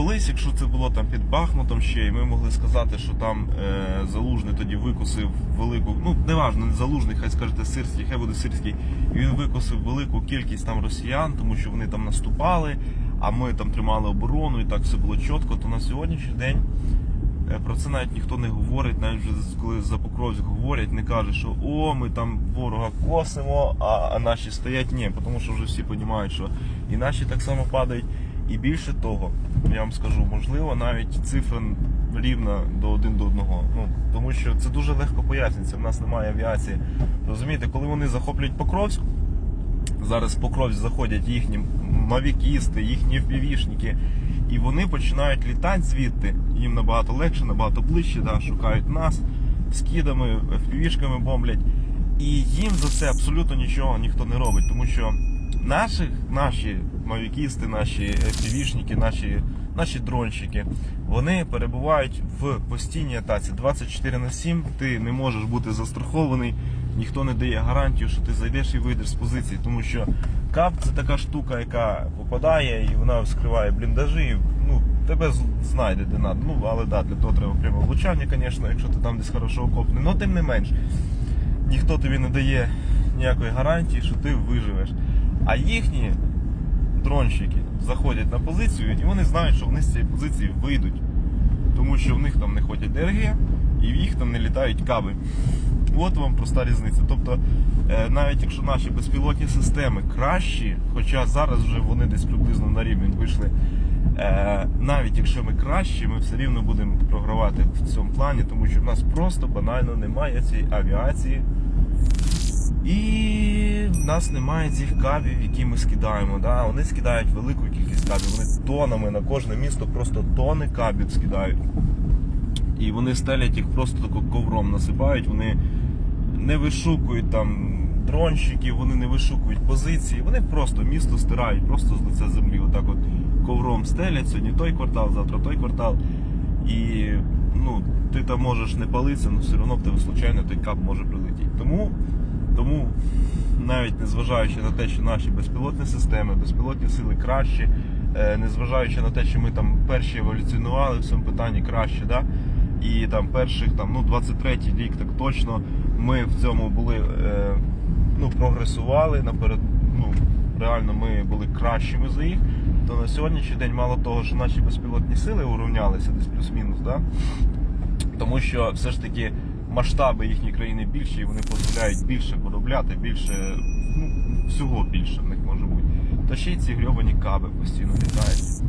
колись, якщо це було там під Бахмутом ще, і ми могли сказати, що там е, Залужний тоді викосив велику, ну неважно, не Залужний, хай скажете сирський, хай буде сирський. Він викосив велику кількість там росіян, тому що вони там наступали, а ми там тримали оборону, і так все було чітко. То на сьогоднішній день е, про це навіть ніхто не говорить, навіть вже коли за Покровськ говорять, не каже, що о, ми там ворога косимо, а, а наші стоять. Ні, тому що вже всі розуміють, що і наші так само падають. І більше того, я вам скажу, можливо, навіть цифра рівна до один до одного. Ну тому що це дуже легко пояснюється. В нас немає авіації. Розумієте, коли вони захоплюють Покровськ, зараз в Покровськ заходять їхні мавікісти, їхні впівішники, і вони починають літати звідти. Їм набагато легше, набагато ближче, да, шукають нас скидами, впівішками бомблять. І їм за це абсолютно нічого ніхто не робить, тому що наші, наші мавікісти, наші півішники, наші, наші дронщики, вони перебувають в постійній атаці 24 на 7. Ти не можеш бути застрахований, ніхто не дає гарантію, що ти зайдеш і вийдеш з позиції, тому що кап це така штука, яка попадає і вона вскриває бліндажі. Ну, тебе знайде де надо. Ну, але да, для того треба прямо влучання, звісно, якщо ти там десь хорошо окопний. Ну, тим не менш ніхто тобі не дає ніякої гарантії, що ти виживеш. А їхні дронщики заходять на позицію і вони знають, що вони з цієї позиції вийдуть. Тому що в них там не ходять ДРГ і в їх там не літають каби. От вам проста різниця. Тобто, е, навіть якщо наші безпілотні системи кращі, хоча зараз вже вони десь приблизно на рівень вийшли. Е, навіть якщо ми кращі, ми все рівно будемо програвати в цьому плані, тому що в нас просто банально немає цієї авіації. І в нас немає цих кабів, які ми скидаємо. Да? Вони скидають велику кількість кабів. Вони тонами на кожне місто просто тони кабів скидають. І вони стелять їх просто тако ковром насипають. Вони не вишукують там дронщиків, вони не вишукують позиції. Вони просто місто стирають, просто з лиця землі. Отак от ковром стелять. Сьогодні той квартал, завтра той квартал. І ну, ти там можеш не палитися, але все одно в тебе случайно той кап може прилетіти. Тому, тому навіть незважаючи на те, що наші безпілотні системи, безпілотні сили кращі, е, незважаючи на те, що ми там перші еволюціонували в цьому питанні краще, да? і там перших там, ну, 23-й рік так точно ми в цьому були е, ну, прогресували наперед. Ну, реально ми були кращими за їх. То на сьогоднішній день мало того, що наші безпілотні сили урівнялися десь плюс-мінус, да? тому що все ж таки масштаби їхньої країни більші, і вони дозволяють більше виробляти, більше, ну, всього більше в них може бути. Та ще й ці грьобані каби постійно літають.